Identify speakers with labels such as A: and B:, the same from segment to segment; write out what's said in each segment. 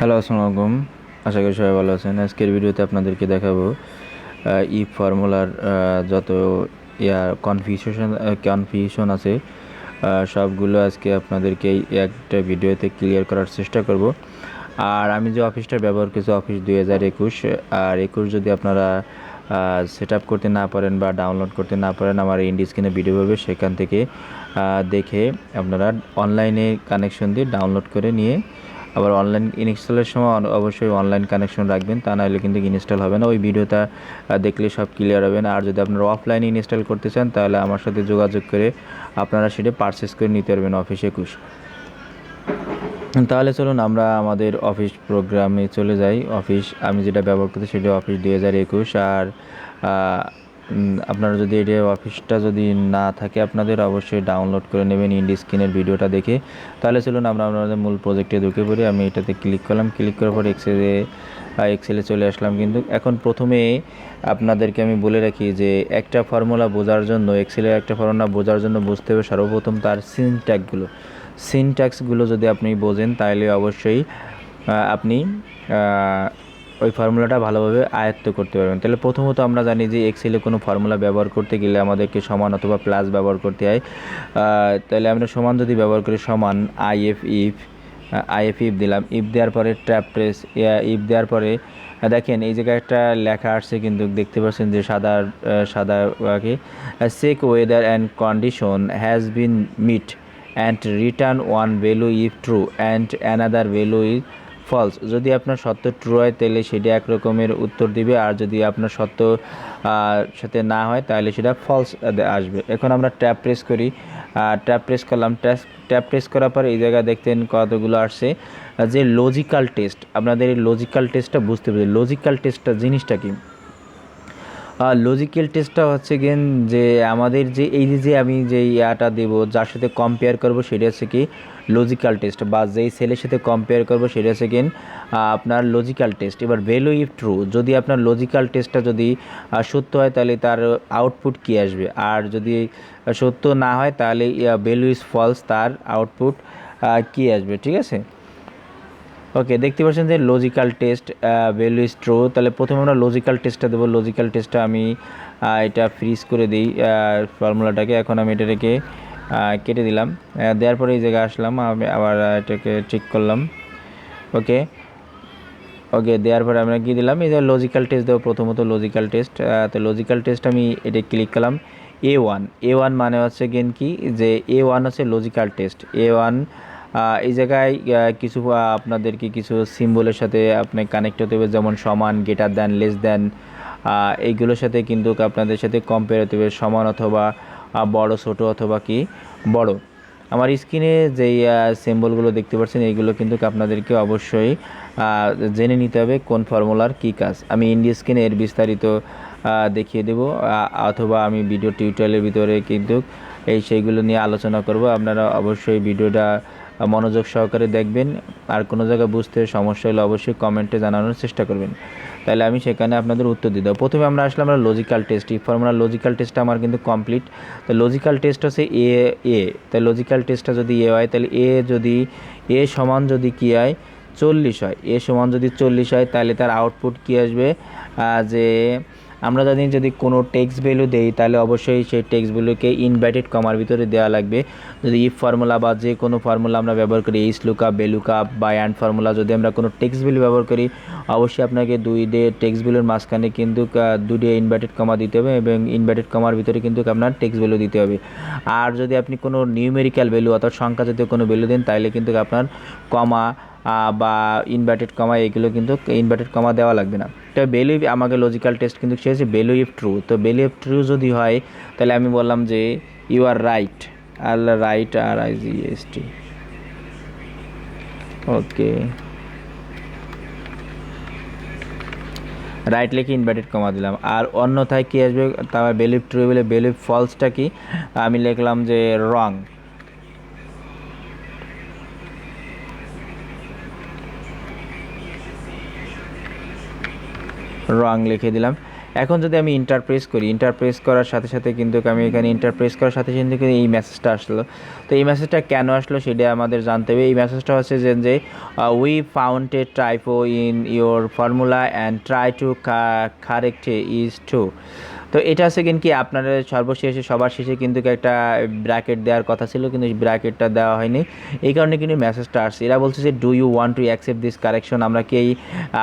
A: Hello আসসালামু আলাইকুম আশা করি সবাই ভালো আছেন। আজকের ভিডিওতে আপনাদেরকে দেখাবো ই ফর্মুলার যত ইয়া কনফিউশন কনফিউশন আছে সবগুলো আজকে আপনাদেরকে একটা ভিডিওতে ক্লিয়ার করার চেষ্টা করব। আর আমি যে অফিসটা ব্যবহার করছি, অফিস দুই হাজার একুশ। আর একুশ যদি আপনারা সেট আপ করতে না পারেন বা ডাউনলোড করতে না পারেন, আমার ইন্ডি স্ক্রিনে ভিডিও পাবে সেখান থেকে দেখে আপনারা অনলাইনে কানেকশন দিয়ে ডাউনলোড করে নিয়ে আবার অনলাইন ইনস্টলের সময় অবশ্যই অনলাইন কানেকশন রাখবেন, তা নাহলে কিন্তু ইনস্টল হবে না। ওই ভিডিওটা দেখলে সব ক্লিয়ার হবে না। আর যদি আপনারা অফলাইনে ইনস্টল করতে চান, তাহলে আমার সাথে যোগাযোগ করে আপনারা সেটা পারচেস করে নিতে পারবেন অফিস একুশ। তাহলে চলুন আমরা আমাদের অফিস প্রোগ্রামে চলে যাই। অফিস আমি যেটা ব্যবহার করতে সেটা অফিস দুই হাজার একুশ। আর আপনারা যদি এটা অফিসটা যদি না থাকে, আপনাদের অবশ্যই ডাউনলোড করে নেবেন ইন্ডি স্ক্রিনের ভিডিওটা দেখে। তাহলে চলুন আমরা আপনাদের মূল প্রজেক্টে ঢুকে পড়ি। আমি এটাতে ক্লিক করলাম। ক্লিক করার পর এক্সেলে এক্সেলে চলে আসলাম। কিন্তু এখন প্রথমে আপনাদেরকে আমি বলে রাখি যে, একটা ফর্মুলা বোঝার জন্য এক্সেলের একটা ফর্মুলা বোঝার জন্য বুঝতে হবে সর্বপ্রথম তার সিনট্যাগগুলো সিনট্যাক্সগুলো যদি আপনি বোঝেন, তাহলে অবশ্যই আপনি ওই ফর্মুলাটা ভালোভাবে আয়ত্ত করতে পারবেন। তাহলে প্রথমত আমরা জানি যে এক্সেলে কোনো ফর্মুলা ব্যবহার করতে গেলে আমাদেরকে সমান অথবা প্লাস ব্যবহার করতে হয়। তাহলে আমরা সমান যদি ব্যবহার করি, সমান আইএফ ইফ আইএফ ইফ দিলাম। ইফ দেওয়ার পরে ট্র্যাপ প্রেস ইফ দেওয়ার পরে দেখেন এই জায়গায় একটা লেখা আসছে কিন্তু দেখতে পাচ্ছেন যে সাদা সাদা কি checks whether and condition has been met and return one value if true and another value is false যদি আপনার সত্য ট্রু হয়, তাহলে সেটা এক রকমের উত্তর দিবে। আর যদি আপনার সত্য সাথে না হয়, তাহলে সেটা ফলস আসবে। এখন আমরা ট্যাপ প্রেস করি। ট্যাপ প্রেস করলাম। ট্যাপ ট্যাপ প্রেস করার পর এই জায়গায় দেখতেন কতগুলো আসছে। যে লজিক্যাল টেস্ট আপনাদের এই লজিক্যাল টেস্টটা বুঝতে পারছি লজিক্যাল টেস্টটা জিনিসটা কি? লজিক্যাল টেস্টটা হচ্ছে গেন যে আমাদের যে, এই যে আমি যে ইয়াটা দেবো, যার সাথে কম্পেয়ার করব সেটা হচ্ছে কি লজিক্যাল টেস্ট বা যেই সেলের সাথে কম্পেয়ার করব সেটা হচ্ছে গেন আপনার লজিক্যাল টেস্ট এবার ভ্যালু ইফ ট্রু যদি আপনার লজিক্যাল টেস্টটা যদি সত্য হয় তাহলে তার আউটপুট কী আসবে? আর যদি সত্য না হয় তাহলে ভ্যালু ইজ ফলস তার আউটপুট কী আসবে? ঠিক আছে? ওকে দেখতে পাচ্ছেন যে logical test value is true তাহলে প্রথমে আমরা লজিক্যাল টেস্টটা দেবো। লজিক্যাল টেস্টটা আমি আহ, এটা ফ্রিজ করে দিই। ফর্মুলাটাকে এখন আমি এটাকে আহ, কেটে দিলাম। দেওয়ার পরে এই জায়গায় আসলাম। আমি আবার এটাকে ঠিক করলাম। ওকে ওকে দেওয়ার পরে আমরা কী দিলাম? এই যে লজিক্যাল টেস্ট দেবো প্রথমত লজিক্যাল টেস্ট তো লজিক্যাল টেস্ট আমি এটা ক্লিক করলাম। এ ওয়ান এ ওয়ান মানে হচ্ছে গেন কি? যে এ ওয়ান হচ্ছে লজিক্যাল টেস্ট এ ওয়ান এই জায়গায় কিছু আপনাদেরকে কিছু সিম্বলের সাথে আপনি কানেক্ট হতে হবে, যেমন সমান গেটার দেন লেস দেন এইগুলোর সাথে কিন্তু আপনাদের সাথে কম্পেয়ার হতে হবে, সমান অথবা বড়, ছোট অথবা কি বড়। আমার স্ক্রিনে যেই সিম্বলগুলো দেখতে পাচ্ছেন, এইগুলো কিন্তু আপনাদেরকে অবশ্যই জেনে নিতে হবে কোন ফর্মুলার কী কাজ। আমি ইন্ডিয়া স্ক্রিনে এর বিস্তারিত দেখিয়ে দেব অথবা আমি ভিডিও টিউটোরিয়ালের ভিতরে কিন্তু এই সেইগুলো নিয়ে আলোচনা করব। আপনারা অবশ্যই ভিডিওটা মনোযোগ সহকারে দেখবেন। আর কোনো জায়গায় বুঝতে সমস্যা হলে অবশ্যই কমেন্টে জানানোর চেষ্টা করবেন। তাহলে আমি সেখানে আপনাদের উত্তর দেবো। প্রথমে আমরা আসলে আমরা লজিক্যাল টেস্ট এই ফর্মুলা লজিক্যাল টেস্টটা আমার কিন্তু কমপ্লিট তো লজিক্যাল টেস্ট হচ্ছে এ এ তাই লজিক্যাল টেস্টটা যদি এ হয়, তাহলে এ যদি এ সমান যদি কী হয়? চল্লিশ হয়। এ সমান যদি চল্লিশ হয়, তাহলে তার আউটপুট কী আসবে? যে আমরা জানি যদি কোনো টেক্সট ভ্যালু দেই, তাহলে অবশ্যই সেই টেক্সট ভ্যালুকে ইনভার্টেড কমার ভিতরে দেওয়া লাগবে। যদি ইফ ফর্মুলা বা যে কোনো ফর্মুলা আমরা ব্যবহার করি এইচ লুকআপ বেলুকআপ বা অ্যান্ড ফর্মুলা যদি আমরা কোনো টেক্সট ভ্যালু ব্যবহার করি, অবশ্যই আপনাকে দুই ডে টেক্সট ভ্যালুর মাঝখানে কিন্তু দুটি ইনভার্টেড কমা দিতে হবে এবং ইনভার্টেড কমার ভিতরে কিন্তু আপনার টেক্সট ভ্যালু দিতে হবে। আর যদি আপনি কোনো নিউমেরিক্যাল ভ্যালু অর্থাৎ সংখ্যা জাতীয় কোনো ভ্যালু দেন, তাহলে কিন্তু আপনার কমা বা ইনভার্টেড কমা এগুলো কিন্তু ইনভার্টেড কমা দেওয়া লাগবে না। তো ভ্যালু আমাকে লজিক্যাল টেস্ট কিন্তু ভ্যালু ইফ ট্রু তো ইফ ট্রু যদি হয়, তাহলে আমি বললাম যে you are right are right are I G S T okay right লিখে ইনভার্টেড কমা দিলাম। আর অন্যথায় কী আসবে? তার বেলিভ ট্রু বলে বেলিভ ফলসটা কি? আমি লিখলাম যে রং রং লিখে দিলাম। এখন যদি আমি ইন্টারপ্রেস করি ইন্টারপ্রেস করার সাথে সাথে কিন্তু আমি এখানে ইন্টারপ্রেস করার সাথে সাথে কিন্তু এই মেসেজটা আসলো। তো এই মেসেজটা কেন আসলো সেটা আমাদের জানতে হবে। এই মেসেজটা হচ্ছে যে যে we found a typo in your formula and try to correct is to তো এটা হচ্ছে কিন্তু কি আপনার সর্বশেষে, সবার শেষে কিন্তু একটা ব্র্যাকেট দেওয়ার কথা ছিল, কিন্তু ব্র্যাকেটটা দেওয়া হয়নি। এই কারণে কিন্তু মেসেজটা আসছে। এরা বলছে যে do you want to accept this correction আমরা কি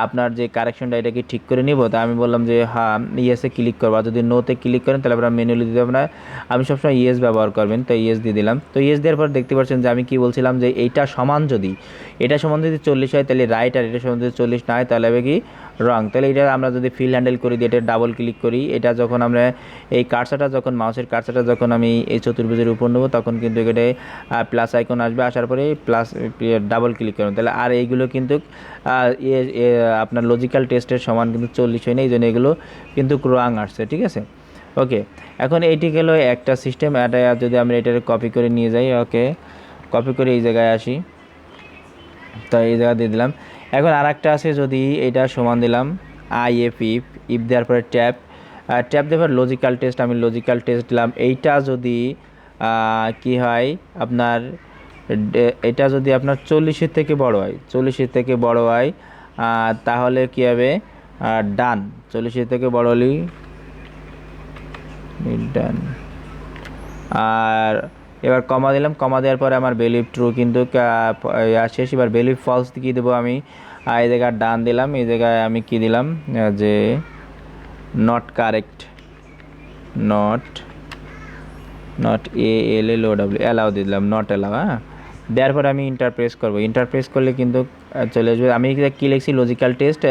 A: আপনার যে কারেকশনটা এটা কি ঠিক করে নিব? তা আমি বললাম যে হ্যাঁ ইয়েসে ক্লিক করব। আর যদি নোতে ক্লিক করেন, তাহলে আপনার মেনুলি দিতে হবে না আমি সবসময় ইয়েস ব্যবহার করবেন। তো ইয়েস দিয়ে দিলাম। তো ইয়েস দেওয়ার পর দেখতে পাচ্ছেন যে, আমি কি বলছিলাম যে, এইটা সমান যদি, এটা সমান যদি চল্লিশ হয়, তাহলে রাইট আর এটা সমান যদি চল্লিশ না হয়, তাহলে হবে কি রং তাহলে এটা আমরা যদি ফিল হ্যান্ডেল করি, দিয়ে এটা ডাবল ক্লিক করি, এটা যখন আমরা এই কার্সাটা যখন মাউসের কার্সাটা যখন আমি এই চতুর্ভুজের উপর নেব, তখন কিন্তু এটা প্লাস আইকন আসবে। আসার পরে প্লাস ডাবল ক্লিক করুন। তাহলে আর এইগুলো কিন্তু আপনার লজিক্যাল টেস্টের সমান কিন্তু চল্লিশ হয় না এই জন্য এগুলো কিন্তু রং আসছে, ঠিক আছে? ওকে এখন এইটি গেল একটা সিস্টেম এটা যদি আমরা এটাকে কপি করে নিয়ে যাই ওকে কপি করে এই জায়গায় আসি। তো এই জায়গা দিয়ে দিলাম। এখন আর একটা আছে যদি এটা সমান দিলাম আই এফ ইফ ইফ দেওয়ার পরে ট্যাপ ট্যাপ দেওয়ার লজিক্যাল টেস্ট আমি লজিক্যাল টেস্ট দিলাম। এইটা যদি কি হয়, আপনার এটা যদি আপনার চল্লিশের থেকে বড় হয়, চল্লিশের থেকে বড় হয় তাহলে কী হবে? ডান চল্লিশের থেকে বড় হলেই ডান আর এবার কমা দিলাম, কমা দেওয়ার পরে আমার বেলিভ ট্রু কিন্তু শেষ। এবার বেলিভ ফলস কী দেবো আমি? এই জায়গায় ডান দিলাম, এই জায়গায় আমি কি দিলাম? যে not correct not not A L L O W allow দিলাম নট অ্যালাউ হ্যাঁ? দেওয়ার পরে আমি ইন্টারপ্রেস করব। ইন্টারপ্রেস করলে কিন্তু চলে আসবে। আমি কী লিখছি? লজিক্যাল টেস্ট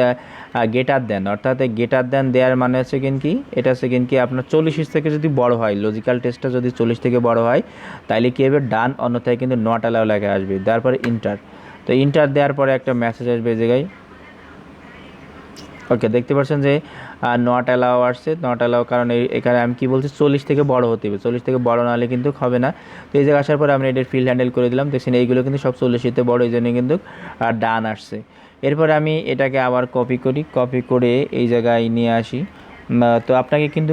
A: গেটার দেন অর্থাৎ গেটার দেন দেওয়ার মানে হচ্ছে কিন কি? এটা হচ্ছে কিন্তু কি? আপনার চল্লিশ থেকে যদি বড় হয় লজিক্যাল টেস্টটা যদি চল্লিশ থেকে বড় হয় তাহলে কী হবে? ডান অন্যথায় কিন্তু নট অ্যালাউ লেখা আসবে। তারপরে ইন্টার তো ইন্টার দেওয়ার পরে একটা মেসেজ আসবে এই জায়গায় ওকে দেখতে পাচ্ছেন যে নট অ্যালাও আসছে। নট অ্যালাও কারণ এখানে আমি কি বলছি, চল্লিশ থেকে বড় হতে হবে। চল্লিশ থেকে বড় না হলে কিন্তু হবে না। তো এই জায়গায় আসার পরে আমরা এটার ফিল্ড হ্যান্ডেল করে দিলাম। দেখছেন এইগুলো কিন্তু সব চল্লিশতে বড়, এই জন্য কিন্তু ডান আসছে। এরপরে আমি এটাকে আবার কপি করি। কপি করে এই জায়গায় নিয়ে আসি। তো আপনাকে কিন্তু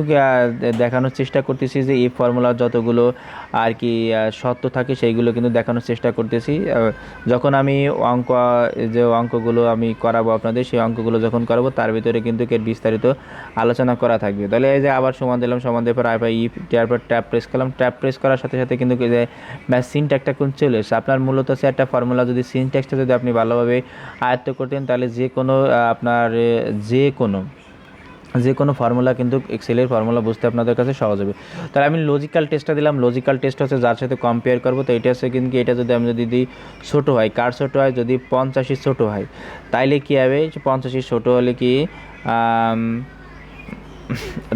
A: দেখানোর চেষ্টা করতেছি যে এই ফর্মুলার যতগুলো আর কি সত্য থাকে সেইগুলো কিন্তু দেখানোর চেষ্টা করতেছি। যখন আমি অঙ্ক, যে অঙ্কগুলো আমি করাবো আপনাদের, সেই অঙ্কগুলো যখন করাবো, তার ভিতরে কিন্তু এর বিস্তারিত আলোচনা করা থাকবে। তাহলে এই যে আবার সমান দিলাম, সমান দেওয়ার পর আবার ই তারপর ট্যাপ প্রেস করলাম। ট্যাপ প্রেস করার সাথে সাথে কিন্তু যে ম্যাথ সিনট্যাক্টটা কিন্তু চলে এসেছে? আপনার মূলত হচ্ছে একটা ফর্মুলা যদি সিনট্যাক্সটা যদি আপনি ভালোভাবে আয়ত্ত করতেন, তাহলে যে কোনো আপনার, যে কোনো যে কোনো ফর্মুলা কিন্তু এক্সেলের ফর্মুলা বুঝতে আপনাদের কাছে সহজ হবে। তাহলে আমি লজিক্যাল টেস্টটা দিলাম। লজিক্যাল টেস্ট হচ্ছে যার সাথে কম্পেয়ার করব। তো এটা হচ্ছে কিন্তু এটা যদি আমি যদি দিই ছোটো হয়, কার ছোটো হয়? যদি পঞ্চাশি ছোটো হয়, তাইলে কী হবে? পঞ্চাশি ছোটো হলে কি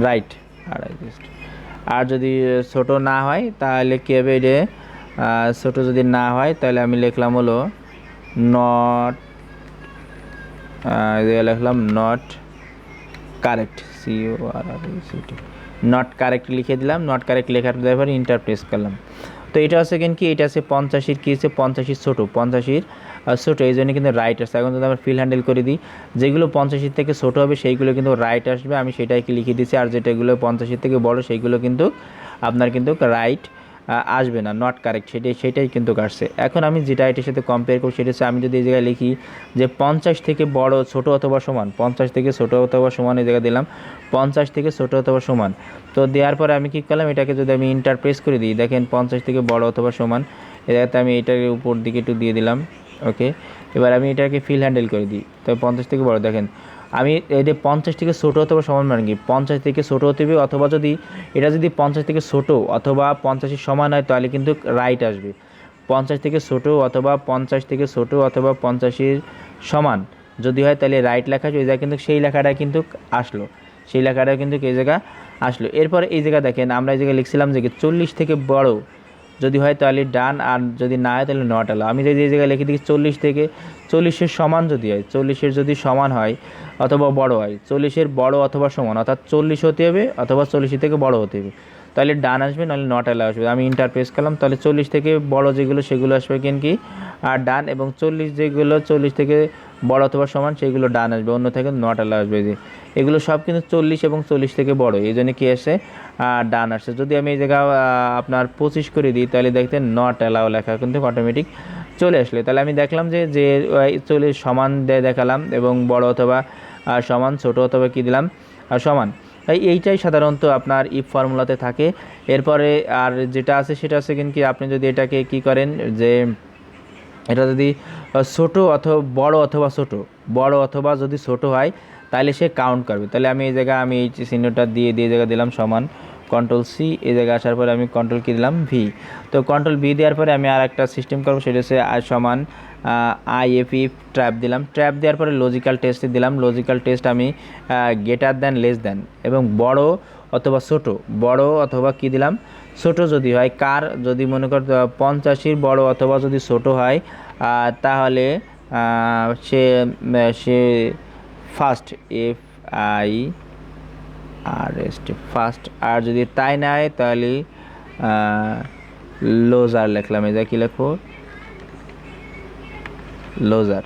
A: রাইট আর যদি ছোট না হয়, তাহলে কী হবে যে ছোট যদি না হয়, তাহলে আমি লিখলাম হলো নট লিখলাম not correct C O R R C T not correct লিখে দিলাম নট কারেক্ট লেখার পরে ইন্টার প্রেস করলাম। তো এটা হচ্ছে কিন্তু কি, এটা আছে পঞ্চাশির কী হচ্ছে, পঞ্চাশির ছোটো পঞ্চাশির ছোটো, এই জন্য কিন্তু রাইট আসছে। এখন যদি আমরা ফিল হ্যান্ডেল করে দিই, যেগুলো পঞ্চাশির থেকে ছোটো হবে, সেইগুলো কিন্তু রাইট আসবে। আমি সেটাই লিখে দিচ্ছি, আর যেটাগুলো পঞ্চাশির থেকে বড়, সেইগুলো কিন্তু আপনার কিন্তু রাইট আসবে না নট কারেক্ট সেটাই সেটাই কিন্তু কাটছে। এখন আমি যেটা এটার সাথে কম্পেয়ার করব সেটা আমি যদি এই জায়গায় লিখি যে পঞ্চাশ থেকে বড় ছোট অথবা সমান, পঞ্চাশ থেকে ছোট অথবা সমান এই জায়গায় দিলাম, পঞ্চাশ থেকে ছোট অথবা সমান। তো দেওয়ার পরে আমি কী করলাম, এটাকে যদি আমি ইন্টারপ্রেস করে দিই, দেখেন পঞ্চাশ থেকে বড় অথবা সমান এ জায়গাতে আমি এটাকে উপর দিকে একটু দিয়ে দিলাম ওকে এবার আমি এটাকে ফিল হ্যান্ডেল করে দিই। তো পঞ্চাশ থেকে বড়, দেখেন আমি এটা পঞ্চাশ থেকে ছোটো অথবা সমান মানে কি? পঞ্চাশ থেকে ছোটো হতে হবে অথবা যদি এটা যদি পঞ্চাশ থেকে ছোটো অথবা পঞ্চাশের সমান হয়, তাহলে কিন্তু রাইট আসবে। পঞ্চাশ থেকে ছোটো অথবা পঞ্চাশ থেকে ছোটো অথবা পঞ্চাশের সমান যদি হয়, তাহলে রাইট লেখা ওই জায়গায় কিন্তু সেই লেখাটা কিন্তু আসলো। সেই লেখাটা কিন্তু এই জায়গা আসলো। এরপরে এই জায়গা দেখেন, আমরা এই জায়গায় লিখছিলাম যে চল্লিশ থেকে বড় যদি হয় তাহলে ডান আর যদি না হয় তাহলে নট এলো আমি যদি এই জায়গায় লিখে দিই চল্লিশ থেকে, চল্লিশের সমান যদি হয়, চল্লিশের যদি সমান হয় অথবা বড় হয়, চল্লিশের বড় অথবা সমান, অর্থাৎ চল্লিশ হতে হবে অথবা চল্লিশের থেকে বড় হতে হবে। তাহলে ডান আসবে, নাহলে নট অ্যালাউ আসবে। আমি ইন্টার প্রেস করলাম, তাহলে চল্লিশ থেকে বড় যেগুলো সেগুলো আসবে কেন কি? আর ডান এবং চল্লিশ যেগুলো, চল্লিশ থেকে বড় অথবা সমান সেগুলো ডান আসবে, অন্য থেকে নট অ্যালাউ আসবে। যে, এগুলো সব কিন্তু চল্লিশ এবং চল্লিশ থেকে বড়, এই জন্য কী আসে? ডান আসছে যদি আমি এই জায়গা আপনার পঁচিশ করে দিই, তাহলে দেখতে নট অ্যালাউ লেখা কিন্তু অটোমেটিক চলে আসলে। তাহলে আমি দেখলাম যে যে চল্লিশ সমান দিয়ে দেখালাম এবং বড় অথবা সমান, ছোট অথবা কী দিলাম? সমান। এইটাই সাধারণত আপনার ইফ ফর্মুলাতে থাকে। এরপরে আর যেটা আছে, সেটা আছে কিন্তু আপনি যদি এটাকে কি করেন, যে এটা যদি ছোটো ছোট অথবা বড় অথবা ছোট, বড় অথবা যদি ছোট হয় তাহলে সে কাউন্ট করবে। তাহলে আমি এই জায়গায়, আমি এই চিহ্নটা দিয়ে দিয়ে জায়গা দিলাম সমান। কন্ট্রোল সি এই জায়গায় আসার পরে আমি কন্ট্রোল কি দিলাম ভি তো কন্ট্রোল ভি দেওয়ার পরে আমি আর একটা সিস্টেম করব, সেটা হচ্ছে আই সমান আই এফ ই ট্র্যাপ দিলাম। ট্র্যাপ দেওয়ার পরে লজিক্যাল টেস্টে দিলাম। লজিক্যাল টেস্ট আমি গেটার দেন লেস দেন এবং বড় অথবা ছোট, বড় অথবা কি দিলাম। ছোট যদি হয়, কার যদি মনে কর পঞ্চাশির বড় অথবা যদি ছোট হয় তাহলে সে সে first F I R S first. আর যদি তাই না হয় তাহলে লোজার লিখলাম। এই যা কী লেখো? লোজার।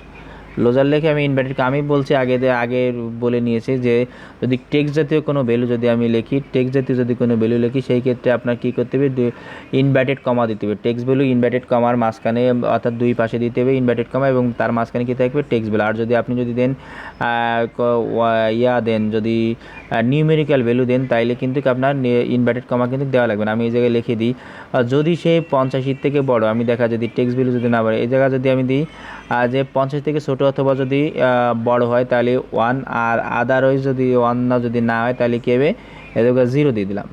A: লোজার লেখে আমি ইনভার্টেড আমি বলছি আগে আগে বলে নিয়েছি যে, যদি টেক্সট জাতীয় কোনো ভ্যালু যদি আমি লিখি টেক্সট জাতীয় যদি কোনো ভ্যালু লিখি, সেই ক্ষেত্রে আপনার কী করতে হবে? ইনভার্টেড কমা দিতে হবে। টেক্সট ভ্যালু ইনভার্টেড কমার মাঝখানে, অর্থাৎ দুই পাশে দিতে হবে ইনভার্টেড কমা এবং তার মাঝখানে কী থাকবে? টেক্সট ভ্যালু আর যদি আপনি যদি দেন ইয়া দেন, যদি নিউমেরিক্যাল ভ্যালু দেন, তাইলে কিন্তু আপনার ইনভার্টেড কমা কিন্তু দেওয়া লাগবে না। আমি এই জায়গায় লিখে দিই যদি সে পঞ্চাশির থেকে বড়, আমি দেখা যদি টেক্সট ভ্যালু যদি না বাড়ে, এই জায়গায় যদি আমি দিই যে পঞ্চাশ থেকে ছোট অথবা যদি বড় হয় তাহলে ওয়ান আর আদারওয়াইজ যদি ওয়ান না যদি না হয় তাহলে কী হবে? এই জায়গায় জিরো দিয়ে দিলাম।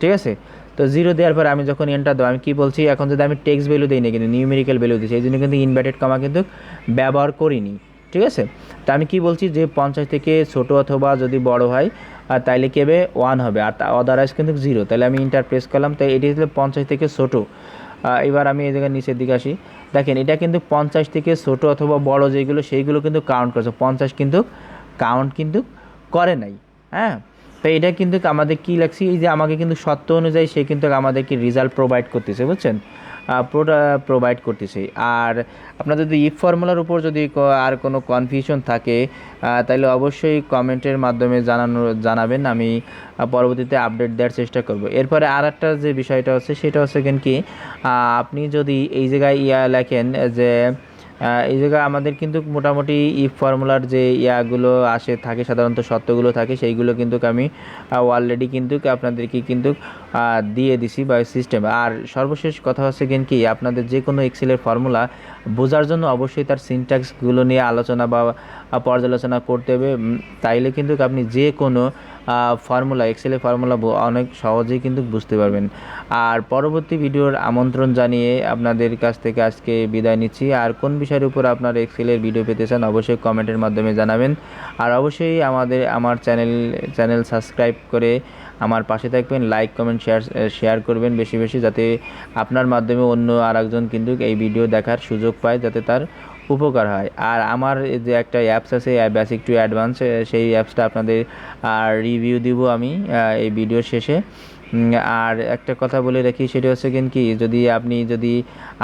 A: ঠিক আছে? তো জিরো দেওয়ার পর আমি যখন এন্টার দেবো, আমি কী বলছি, এখন যদি আমি টেক্সট ভ্যালু দিই না, কিন্তু নিউমেরিক্যাল ভ্যালু দিচ্ছি এই জন্য কিন্তু ইনভার্টেড কমা কিন্তু ব্যবহার করিনি। ঠিক আছে? তা আমি কি বলছি, যে পঞ্চাশ থেকে ছোট অথবা যদি বড় হয় তাইলে কি হবে? ওয়ান হবে। আর আদারওয়াইজ কিন্তু জিরো তাহলে আমি ইন্টার প্রেস করলাম, তাই এটি হলো পঞ্চাশ থেকে ছোটো। এবার আমি এই জায়গায় নিচের দিকে আসি। দেখেন, এটা কিন্তু পঞ্চাশ থেকে ছোটো অথবা বড় যেগুলো, সেইগুলো কিন্তু কাউন্ট করেছে। পঞ্চাশ কিন্তু কাউন্ট কিন্তু করে নাই। হ্যাঁ? তো এটা কিন্তু আমাদের কী লাগছে? এই যে আমাকে কিন্তু সত্য অনুযায়ী সে কিন্তু আমাদেরকে রেজাল্ট প্রোভাইড করতেছে, বুঝছেন? প্রোভাইড করতেছে। আর আপনার যদি ইফ ফর্মুলার উপর যদি আর কোনো কনফিউশন থাকে তাহলে অবশ্যই কমেন্টের মাধ্যমে জানানো, জানাবেন। আমি পরবর্তীতে আপডেট দেওয়ার চেষ্টা করব। এরপরে আর একটা যে বিষয়টা হচ্ছে, সেটা হচ্ছে কি আপনি যদি এই জায়গায় ইয়া লেখেন যে এই জায়গায় আমাদের কিন্তু মোটামুটি ইফ ফর্মুলার যে ইয়াগুলো আসে, থাকে, সাধারণত সত্যগুলো থাকে, সেইগুলো কিন্তু আমি অলরেডি কিন্তু আপনাদেরকে কিন্তু দিয়ে দিছি বা সিস্টেম আর সর্বশেষ কথা হচ্ছে কেন কি, আপনাদের যে কোনো এক্সেলের ফর্মুলা বোঝার জন্য অবশ্যই তার সিনট্যাক্সগুলো নিয়ে আলোচনা বা পর্যালোচনা করতে হবে। তাইলে কিন্তু আপনি যে কোনো ফর্মুলা এক্সেলের ফর্মুলা অনেক সহজেই কিন্তু বুঝতে পারবেন। আর পরবর্তী ভিডিওর আমন্ত্রণ জানিয়ে আপনাদের কাছ থেকে আজকে বিদায় নিচ্ছি। আর কোন বিষয়ের উপর আপনার এক্সেলের ভিডিও পেতে চান, অবশ্যই কমেন্টের মাধ্যমে জানাবেন। আর অবশ্যই আমাদের, আমার চ্যানেল চ্যানেল সাবস্ক্রাইব করে আমার পাশে থাকবেন লাইক কমেন্ট শেয়ার শেয়ার করবেন বেশি বেশি, যাতে আপনার মাধ্যমে অন্য আরেকজন কিন্তু এই ভিডিও দেখার সুযোগ পায়, যাতে তার উপকার হয়। আর আমার যে একটা অ্যাপস আছে বেসিক টু অ্যাডভান্স সেই অ্যাপসটা আপনাদের আর রিভিউ দিব আমি এই ভিডিওর শেষে। আর একটা কথা বলে রাখি, সেটা হচ্ছে কিন্তু কি, যদি আপনি যদি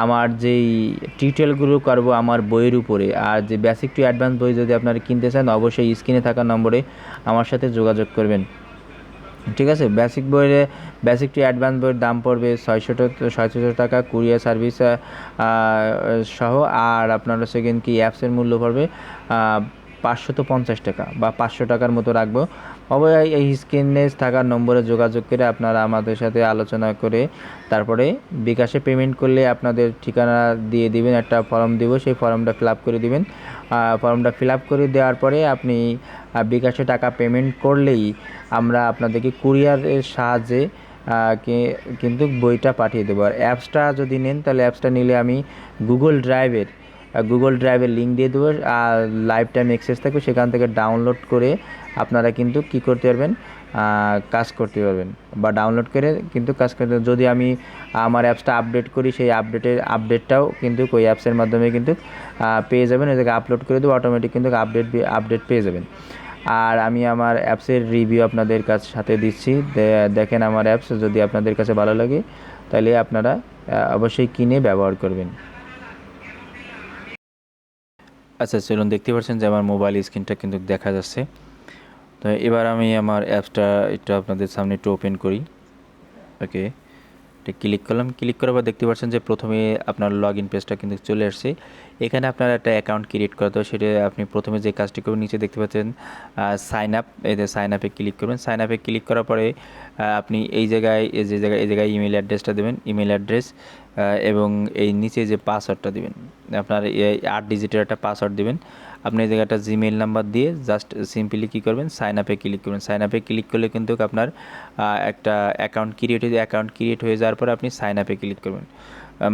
A: আমার যেই টিউটোরিয়ালগুলো করব আমার বইয়ের উপরে, আর যে বেসিক টু অ্যাডভান্স বই যদি আপনারা কিনতে চান, অবশ্যই স্ক্রিনে থাকা নম্বরে আমার সাথে যোগাযোগ করবেন। ঠিক আছে? বেসিক বইয়ের বেসিক টু অ্যাডভান্স বইয়ের দাম পড়বে ছয়শো ছয়শো টাকা কুরিয়ার সার্ভিস সহ, আর আপনার সেকেন্ড কি অ্যাপসের মূল্য পড়বে পাঁচশো তো পঞ্চাশ টাকা বা পাঁচশো টাকার মতো রাখব। অবশ্যই এই স্ক্রিনে থাকার নম্বরে যোগাযোগ করে আপনারা আমাদের সাথে আলোচনা করে তারপরে বিকাশে পেমেন্ট করলে আপনাদের ঠিকানা দিয়ে দিবেন, একটা ফর্ম দিব, সেই ফর্মটা ফিল করে দিবেন। ফর্মটা ফিল করে দেওয়ার পরে আপনি বিকাশে টাকা পেমেন্ট করলেই আমরা আপনাদেরকে কুরিয়ারের সাহায্যে কিন্তু বইটা পাঠিয়ে দেবো। আর অ্যাপসটা যদি নেন, তাহলে অ্যাপসটা নিলে আমি গুগল ড্রাইভের গুগল ড্রাইভের লিঙ্ক দিয়ে দেবো, আর লাইফ টাইম এক্সেস থাকবে, সেখান থেকে ডাউনলোড করে আপনারা কিন্তু কি করতে পারবেন কাজ করতে পারবেন বা ডাউনলোড করে কিন্তু কাজ করতে যদি আমি, আমার অ্যাপসটা আপডেট করি, সেই আপডেটের আপডেটটাও কিন্তু ওই অ্যাপসের মাধ্যমে কিন্তু পেয়ে যাবেন। জায়গায় আপলোড করে দেবো অটোমেটিক কিন্তু আপডেট আপডেট পেয়ে যাবেন। আর আমি আমার অ্যাপসের রিভিউ আপনাদের কাছ, সাথে দিচ্ছি। দেখেন আমার অ্যাপস যদি আপনাদের কাছে ভালো লাগে, তাহলে আপনারা অবশ্যই কিনে ব্যবহার করবেন। আচ্ছা চলুন দেখতে পাচ্ছেন যে আমার মোবাইল স্ক্রিনটা কিন্তু দেখা যাচ্ছে। তো এবার আমি আমার অ্যাপসটা এটা আপনাদের সামনে একটু ওপেন করি। ওকে এটা ক্লিক করলাম। ক্লিক করার পর দেখতে পাচ্ছেন যে প্রথমে আপনার লগ ইন পেজটা কিন্তু চলে আসছে। এখানে আপনার একটা অ্যাকাউন্ট ক্রিয়েট করতে হবে সেটা আপনি প্রথমে যে কাজটি করবেন, নিচে দেখতে পাচ্ছেন সাইন আপ এতে সাইন আপে ক্লিক করবেন। সাইন আপে ক্লিক করার পরে আপনি এই জায়গায়, এই যে জায়গায়, এই জায়গায় ইমেল অ্যাড্রেসটা দেবেন ইমেল অ্যাড্রেস এবং এই নিচে যে পাসওয়ার্ডটা দিবেন, আপনার এই আট ডিজিটের একটা পাসওয়ার্ড দেবেন। আপনি এই জায়গাটা জিমেল নাম্বার দিয়ে জাস্ট সিম্পলি কী করবেন সাইন আপে ক্লিক করবেন। সাইন আপে ক্লিক করলে কিন্তু আপনার একটা অ্যাকাউন্ট ক্রিয়েট হয়ে অ্যাকাউন্ট ক্রিয়েট হয়ে যাওয়ার পরে আপনি সাইন আপে ক্লিক করবেন।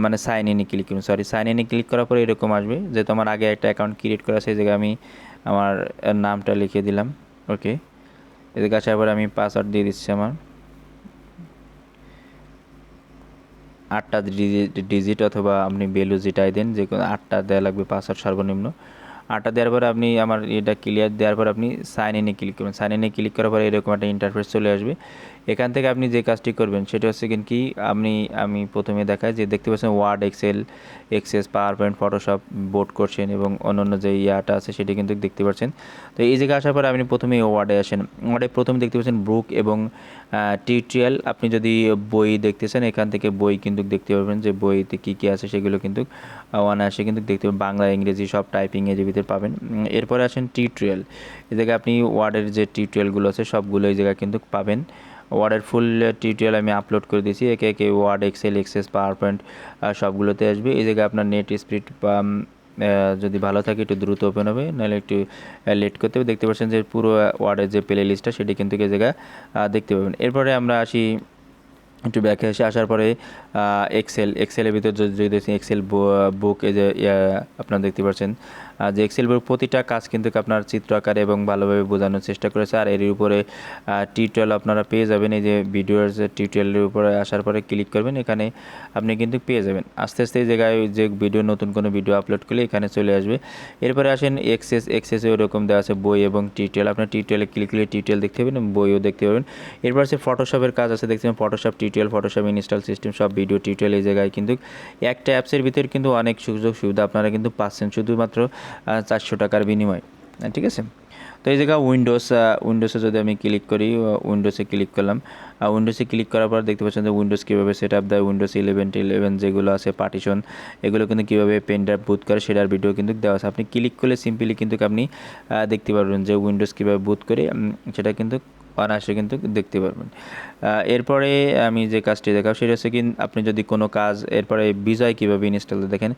A: মানে সাইন ইনে ক্লিক করুন সরি সাইন ইনে ক্লিক করার পরে এরকম আসবে যেহেতু আমার আগে একটা অ্যাকাউন্ট ক্রিয়েট করা সেই জায়গায় আমি আমার নামটা লিখে দিলাম ওকে এদের কাছে আবার আমি পাসওয়ার্ড দিয়ে দিচ্ছি আমার। আটটা ডিজিট অথবা আপনি ভ্যালু যেটাই দেন, যে কোনো আটটা দেওয়া লাগবে, পাসওয়ার্ড সর্বনিম্ন। আটটা দেওয়ার পরে আপনি আমার এটা ক্লিয়ার দেওয়ার পর আপনি সাইন ইনে ক্লিক করবেন সাইন ইনে ক্লিক করার পরে এরকম একটা ইন্টারফেস চলে আসবে। এখান থেকে আপনি যে কাজটি করবেন, সেটা হচ্ছে কি, আপনি, আমি প্রথমে দেখাই যে দেখতে পাচ্ছেন Word Excel Access PowerPoint Photoshop board করছেন এবং অন্যান্য যে ইয়াটা আছে সেটা কিন্তু দেখতে পাচ্ছেন। তো এই জায়গায় আসার পরে আপনি প্রথমে ওয়ার্ডে আসেন। ওয়ার্ডে প্রথমে দেখতে পাচ্ছেন বুক এবং টিউটোরিয়াল আপনি যদি বই দেখতেছেন এখান থেকে বই কিন্তু দেখতে পাবেন যে বইতে কী কী আছে সেগুলো কিন্তু অনায়াসে কিন্তু দেখতে পাবেন। বাংলা, ইংরেজি সব টাইপিং এর ভিতরে পাবেন। এরপরে আসেন টিউটোরিয়াল এই জায়গায় আপনি ওয়ার্ডের যে টিউটোরিয়ালগুলো আছে, সবগুলো এই জায়গায় কিন্তু পাবেন। ওয়ার্ডের ফুল টিউটোরিয়াল আমি আপলোড করে দিয়েছি। একে একে Word Excel Access PowerPoint সবগুলোতে আসবে। এই জায়গায় আপনার নেট স্পিড বা যদি ভালো থাকে, একটু দ্রুত ওপেন হবে। নাহলে একটু লেট করতে হবে। দেখতে পাচ্ছেন যে পুরো ওয়ার্ডের যে প্লে লিস্টটা সেটি কিন্তু এই জায়গায় দেখতে পাবেন। এরপরে আমরা আসি, একটু ব্যাকে এসে আসার পরে এক্সেল এক্সেলের ভিতর যদি এক্সেল বুক এই যে আপনারা দেখতে পাচ্ছেন যে এক্সেল বুক প্রতিটা কাজ কিন্তু আপনার চিত্র আকারে এবং ভালোভাবে বোঝানোর চেষ্টা করেছে। আর এর উপরে টিউটোরিয়াল আপনারা পেয়ে যাবেন। এই যে ভিডিওর যে টিউটোরিয়ালের উপরে আসার পরে ক্লিক করবেন। এখানে আপনি কিন্তু পেয়ে যাবেন। আস্তে আস্তে এই জায়গায় যে ভিডিও নতুন কোনো ভিডিও আপলোড করলে এখানে চলে আসবে। এরপরে আসেন এক্সেস এক্সেসে ওরকম দেওয়া আছে বই এবং টিউটোরিয়াল আপনার টিউটোরিয়ালে ক্লিক করলে টিউটোরিয়াল দেখতে পাবেন বইও দেখতে পাবেন। এরপর আছে ফটোশপের কাজ আছে। দেখতে পাবেন Photoshop tutorial Photoshop install system সব ভিডিও টিউটোরিয়াল এই জায়গায় কিন্তু একটা অ্যাপসের ভিতরে কিন্তু অনেক সুযোগ সুবিধা আপনারা কিন্তু পাচ্ছেন। শুধুমাত্র চারশো টাকার বিনিময়। ঠিক আছে? তো এই জায়গায় উইন্ডোজ উইন্ডোজে যদি আমি ক্লিক করি উইন্ডোজে ক্লিক করলাম উইন্ডোজে ক্লিক করার পর দেখতে পাচ্ছেন যে উইন্ডোজ কীভাবে সেট আপ দেয় উইন্ডোজ ইলেভেন ইলেভেন যেগুলো আছে পার্টিশন এগুলো কিন্তু কীভাবে পেন ড্রাইভ বুথ করে, সেটার ভিডিও কিন্তু দেওয়া আছে। আপনি ক্লিক করলে সিম্পলি কিন্তু আপনি দেখতে পারবেন যে উইন্ডোজ কীভাবে বুথ করে সেটা কিন্তু অনায়াসে কিন্তু দেখতে পারবেন। এরপরে আমি যে কাজটি দেখাব সেটা হচ্ছে কি, আপনি যদি কোনো কাজ, এরপরে বিজয় কীভাবে ইনস্টল দেখেন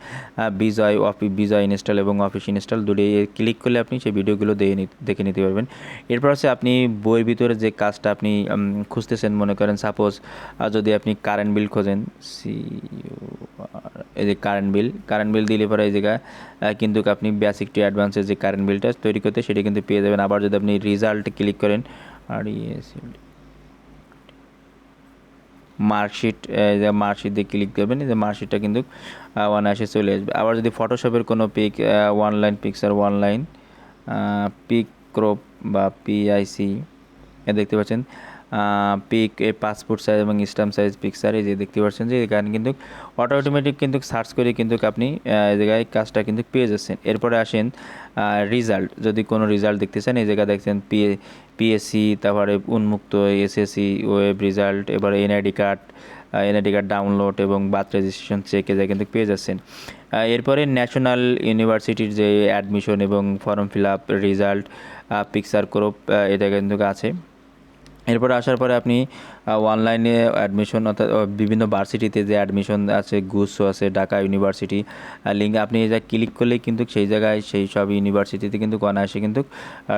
A: বিজয় অফি, বিজয় ইনস্টল এবং অফিস ইনস্টল দুটোই ক্লিক করলে আপনি সেই ভিডিওগুলো নি- দেখে নিতে পারবেন। এরপর হচ্ছে আপনি বইয়ের ভিতরে যে কাজটা আপনি খুঁজতেছেন মনে করেন সাপোজ যদি আপনি কারেন্ট বিল খোঁজেন সি এই যে কারেন্ট বিল কারেন্ট বিল দিলে পরে এই জায়গায় কিন্তু আপনি বেসিক টু অ্যাডভান্সের যে কারেন্ট বিলটা তৈরি করতে, সেটা কিন্তু পেয়ে যাবেন। আবার যদি আপনি রেজাল্ট ক্লিক করেন আর মার্কশিট মার্কশিট দিয়ে ক্লিক করবেন যে মার্কশিটটা কিন্তু অনায়াসে চলে আসবে। আবার যদি ফটোশপের কোনো pic online picture online pic crop বা পিআইসি দেখতে পাচ্ছেন পিক পাসপোর্ট সাইজ এবং স্টাম্প সাইজ পিকচার এই যে দেখতে পাচ্ছেন যে এখানে কিন্তু অটো অটোমেটিক কিন্তু সার্চ করে কিন্তু আপনি এই জায়গায় কাজটা কিন্তু পেয়ে যাচ্ছেন। এরপরে আসেন রেজাল্ট যদি কোনো রেজাল্ট দেখতে চান, এই জায়গায় দেখছেন পি পিএসসি তারপরে উন্মুক্ত এসএসসি ওয়েব রেজাল্ট এবারে NID card NID card download এবং বার্থ রেজিস্ট্রেশন চেক এ কিন্তু পেয়ে যাচ্ছেন। এরপরে ন্যাশনাল ইউনিভার্সিটির যে অ্যাডমিশন এবং form fill up result picture crop এটা কিন্তু আছে। এরপরে আসার পরে আপনি অনলাইনে অ্যাডমিশন অর্থাৎ বিভিন্ন ভার্সিটিতে যে অ্যাডমিশন আছে গুসো আছে, ঢাকা ইউনিভার্সিটি লিঙ্ক আপনি এই জায়গায় ক্লিক করলেই কিন্তু সেই জায়গায় সেই সব ইউনিভার্সিটিতে কিন্তু অনায়াসে কিন্তু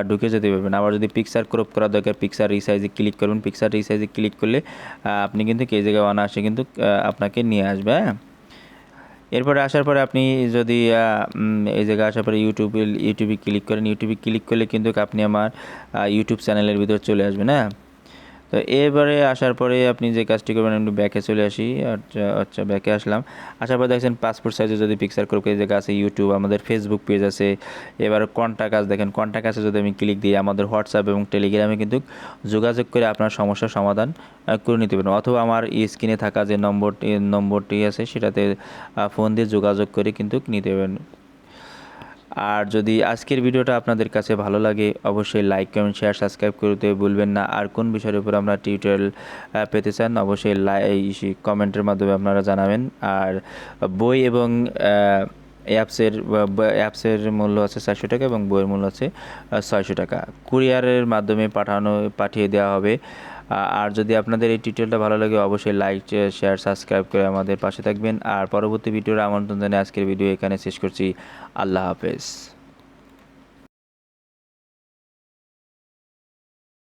A: ঢুকে যেতে পারবেন। আবার যদি পিকচার ক্রপ করা দরকার পিকচার রিসাইজে ক্লিক করবেন পিকচার রিসাইজে ক্লিক করলে আপনি কিন্তু এই জায়গায় অনায়াসে কিন্তু আপনাকে নিয়ে আসবে হ্যাঁ? এরপরে আসার পরে আপনি যদি এই জায়গায় আসার পরে ইউটিউবে ইউটিউবে ক্লিক করেন। ইউটিউবে ক্লিক করলে কিন্তু আপনি আমার ইউটিউব চ্যানেলের ভিতর চলে আসবেন হ্যাঁ? তো এবারে আসার পরে আপনি যে কাজটি করবেন একটু ব্যাকে চলে আসি। আচ্ছা আচ্ছা ব্যাকে আসলাম। আসার পর দেখছেন পাসপোর্ট সাইজে যদি পিকচার করে এই জায়গা আছে ইউটিউব আমাদের ফেসবুক পেজ আছে। এবার কন্ট্যাক্ট আছে, দেখেন কন্ট্যাক্ট আছে যদি আমি ক্লিক দিই, আমাদের হোয়াটসঅ্যাপ এবং টেলিগ্রামে কিন্তু যোগাযোগ করে আপনার সমস্যার সমাধান করে নিতে পারেন অথবা আমার স্ক্রিনে থাকা যে নম্বরটি নম্বরটি আছে, সেটাতে ফোন দিয়ে যোগাযোগ করে কিন্তু নিতে পারেন আর যদি আজকের ভিডিওটা আপনাদের কাছে ভালো লাগে, অবশ্যই লাইক কমেন্ট শেয়ার সাবস্ক্রাইব করতে ভুলবেন না। আর কোন বিষয়ের উপর আমরা টিউটোরিয়াল পেতে চান, অবশ্যই কমেন্টের মাধ্যমে আপনারা জানাবেন। আর বই এবং অ্যাপসের অ্যাপসের মূল্য আছে চারশো টাকা এবং বইয়ের মূল্য আছে ছয়শো টাকা। কুরিয়ারের মাধ্যমে পাঠানো, পাঠিয়ে দেওয়া হবে। আর যদি আপনাদের এই টিউটোরিয়ালটা ভালো লাগে, অবশ্যই লাইক শেয়ার সাবস্ক্রাইব করে আমাদের পাশে থাকবেন। আর পরবর্তী ভিডিওর আমন্ত্রণ জানিয়ে আজকের ভিডিও এখানে শেষ করছি। আল্লাহ হাফেজ।